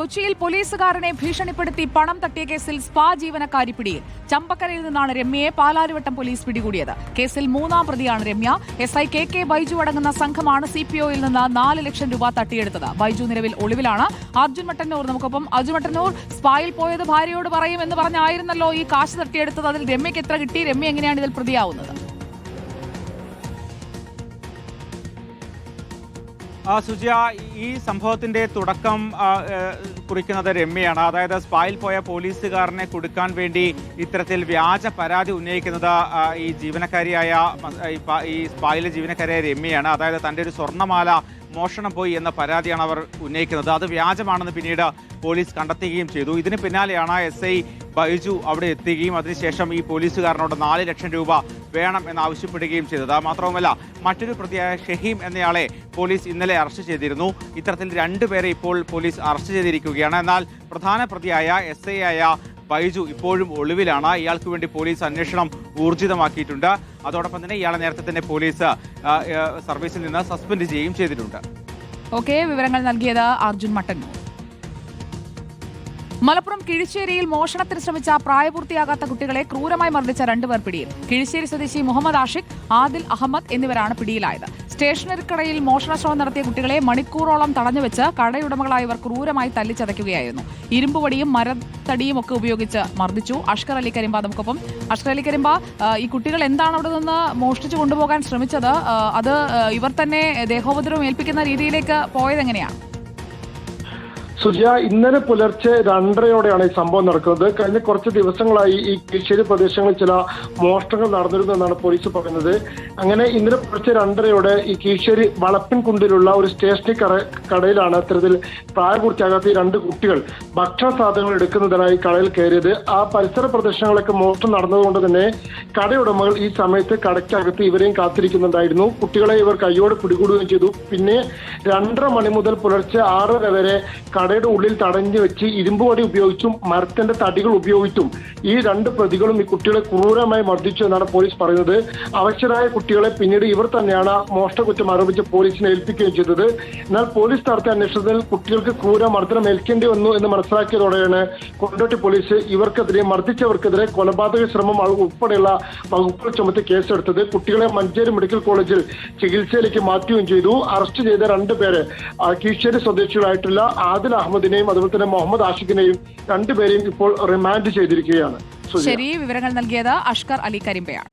കൊച്ചിയിൽ പോലീസുകാരനെ ഭീഷണിപ്പെടുത്തി പണം തട്ടിയ കേസിൽ സ്പാ ജീവനക്കാരി പിടിയിൽ. ചമ്പക്കരയിൽ നിന്നാണ് രമ്യയെ പാലാരിവട്ടം പോലീസ് പിടികൂടിയത്. കേസിൽ മൂന്നാം പ്രതിയാണ് Ramya. S I K K Baiju അടങ്ങുന്ന സംഘമാണ് സി പി ഒയിൽ നിന്ന് നാല് ലക്ഷം രൂപ തട്ടിയെടുത്തത്. ബൈജു നിലവിൽ ഒളിവിലാണ്. അർജുൻ മട്ടന്നൂർ നമുക്കൊപ്പം. അർജുൻ മട്ടന്നൂർ സ്പായിൽ പോയത് ഭാര്യയോട് പറയും എന്ന് പറഞ്ഞായിരുന്നല്ലോ ഈ കാശ് തട്ടിയെടുത്തത്. അതിൽ രമ്യക്ക് എത്ര കിട്ടി? രമ്യ എങ്ങനെയാണ് ഇതിൽ പ്രതിയാവുന്നത്? സുജിയ ഈ സംഭവത്തിന്റെ തുടക്കം കുറിക്കുന്നത് രമ്യയാണ്. അതായത് സ്പായിൽ പോയ പോലീസുകാരനെ കൊടുക്കാൻ വേണ്ടി ഇത്തരത്തിൽ വ്യാജ പരാതി ഉന്നയിക്കുന്നത് ഈ ജീവനക്കാരിയായ ഈ സ്പായിലെ ജീവനക്കാരിയായ രമ്യയാണ്. അതായത് തന്റെ ഒരു സ്വർണമാല മോഷണം പോയി എന്ന പരാതിയാണ് അവർ ഉന്നയിക്കുന്നത്. അത് വ്യാജമാണെന്ന് പിന്നീട് പോലീസ് കണ്ടെത്തുകയും ചെയ്തു. ഇതിന് പിന്നാലെയാണ് എസ് ഐ ബൈജു അവിടെ എത്തുകയും അതിനുശേഷം ഈ പോലീസുകാരനോട് നാല് ലക്ഷം രൂപ വേണം എന്നാവശ്യപ്പെടുകയും ചെയ്തത്. മാത്രവുമല്ല മറ്റൊരു പ്രതിയായ ഷഹീം എന്നയാളെ പോലീസ് ഇന്നലെ അറസ്റ്റ് ചെയ്തിരുന്നു. ഇത്തരത്തിൽ രണ്ടുപേരെ ഇപ്പോൾ പോലീസ് അറസ്റ്റ് ചെയ്തിരിക്കുകയാണ്. എന്നാൽ പ്രധാന പ്രതിയായ എസ് ഐ ആയ ബൈജു ഇപ്പോഴും ഒളിവിലാണ്. ഇയാൾക്ക് വേണ്ടി പോലീസ് അന്വേഷണം ഊർജിതമാക്കിയിട്ടുണ്ട്. അതോടൊപ്പം തന്നെ ഇയാളെ നേരത്തെ തന്നെ പോലീസ് സർവീസിൽ നിന്ന് സസ്പെൻഡ് ചെയ്യുകയും ചെയ്തിട്ടുണ്ട്. ഓക്കെ വിവരങ്ങൾ നൽകിയത് അർജുൻ മട്ടന്നൂർ മലപ്പുറം കിഴിശ്ശേരിയിൽ മോഷണത്തിന് ശ്രമിച്ച പ്രായപൂർത്തിയാകാത്ത കുട്ടികളെ ക്രൂരമായി മർദ്ദിച്ച രണ്ടുപേർ പിടിയിൽ. കിഴിശ്ശേരി സ്വദേശി മുഹമ്മദ് ആഷിഖ് ആദിൽ അഹമ്മദ് എന്നിവരാണ് പിടിയിലായത്. സ്റ്റേഷനറി കടയിൽ മോഷണ ശ്രമം നടത്തിയ കുട്ടികളെ മണിക്കൂറോളം തടഞ്ഞുവെച്ച് കടയുടമകളായവർ ക്രൂരമായി തല്ലിച്ചതയ്ക്കുകയായിരുന്നു. ഇരുമ്പുവടിയും മരത്തടിയും ഒക്കെ ഉപയോഗിച്ച് മർദ്ദിച്ചു. അഷ്കർ അലി കരിമ്പ നമുക്കൊപ്പം അഷ്കർ അലി കരിമ്പ ഈ കുട്ടികൾ എന്താണ് അവിടെ നിന്ന് മോഷ്ടിച്ചു കൊണ്ടുപോകാൻ ശ്രമിച്ചത്? അത് ഇവർ തന്നെ ദേഹോപദ്രവം ഏൽപ്പിക്കുന്ന രീതിയിലേക്ക് പോയതെങ്ങനെയാണ്? സുജയ ഇന്നലെ പുലർച്ചെ രണ്ടരയോടെയാണ് ഈ സംഭവം നടക്കുന്നത്. കഴിഞ്ഞ കുറച്ച് ദിവസങ്ങളായി ഈ കീഴ്ശ്ശേരി പ്രദേശങ്ങളിൽ ചില മോഷണങ്ങൾ നടന്നിരുന്നു എന്നാണ് പോലീസ് പറയുന്നത്. അങ്ങനെ ഇന്നലെ പുലർച്ചെ രണ്ടരയോടെ ഈ കീഴ്ശ്ശേരി വളപ്പിൻകുണ്ടിലുള്ള ഒരു സ്റ്റേഷനറി കട കടയിലാണ് അത്തരത്തിൽ പ്രായപൂർത്തിയാകാത്ത ഈ രണ്ട് കുട്ടികൾ ഭക്ഷണ സാധനങ്ങൾ എടുക്കുന്നതിനായി കടയിൽ കയറിയത്. ആ പരിസര പ്രദേശങ്ങളിലൊക്കെ മോഷണം നടന്നതുകൊണ്ട് തന്നെ കടയുടമകൾ ഈ സമയത്ത് കടയ്ക്കകത്ത് ഇവരെയും കാത്തിരിക്കുന്നുണ്ടായിരുന്നു. കുട്ടികളെ ഇവർ കൈയോടെ പിടികൂടുകയും ചെയ്തു. പിന്നെ രണ്ടര മണി മുതൽ പുലർച്ചെ ആറര വരെ കടയുടെ ഉള്ളിൽ തടഞ്ഞു വെച്ച് ഇരുമ്പ് വടി ഉപയോഗിച്ചും മരത്തിന്റെ തടികൾ ഉപയോഗിച്ചും ഈ രണ്ട് പ്രതികളും ഈ കുട്ടികളെ ക്രൂരമായി മർദ്ദിച്ചു എന്നാണ് പോലീസ് പറയുന്നത്. അവശരായ കുട്ടികളെ പിന്നീട് ഇവർ തന്നെയാണ് മോഷ്ട കുറ്റം ആരോപിച്ച് പോലീസിനെ ഏൽപ്പിക്കുകയും ചെയ്തത്. എന്നാൽ പോലീസ് നടത്തിയ അന്വേഷണത്തിൽ കുട്ടികൾക്ക് ക്രൂര മർദ്ദനം ഏൽക്കേണ്ടി വന്നു എന്ന് മനസ്സിലാക്കിയതോടെയാണ് കൊണ്ടോട്ടി പോലീസ് ഇവർക്കെതിരെ മർദ്ദിച്ചവർക്കെതിരെ കൊലപാതക ശ്രമം ഉൾപ്പെടെയുള്ള വകുപ്പുകൾ ചുമത്തി കേസെടുത്തത് കുട്ടികളെ മഞ്ചേരി മെഡിക്കൽ കോളേജിൽ ചികിത്സയിലേക്ക് മാറ്റുകയും ചെയ്തു. അറസ്റ്റ് ചെയ്ത രണ്ടുപേര് കീഴ്ശേരി സ്വദേശികളായിട്ടുള്ള ആദിൽ അഹമ്മദിനെയും അതുപോലെ തന്നെ മുഹമ്മദ് ആഷിഖിനെയും രണ്ടുപേരെയും ഇപ്പോൾ റിമാൻഡ് ചെയ്തിരിക്കുകയാണ്. ശരി വിവരങ്ങൾ നൽകിയത് അഷ്കർ അലി കരിമ്പയാണ്.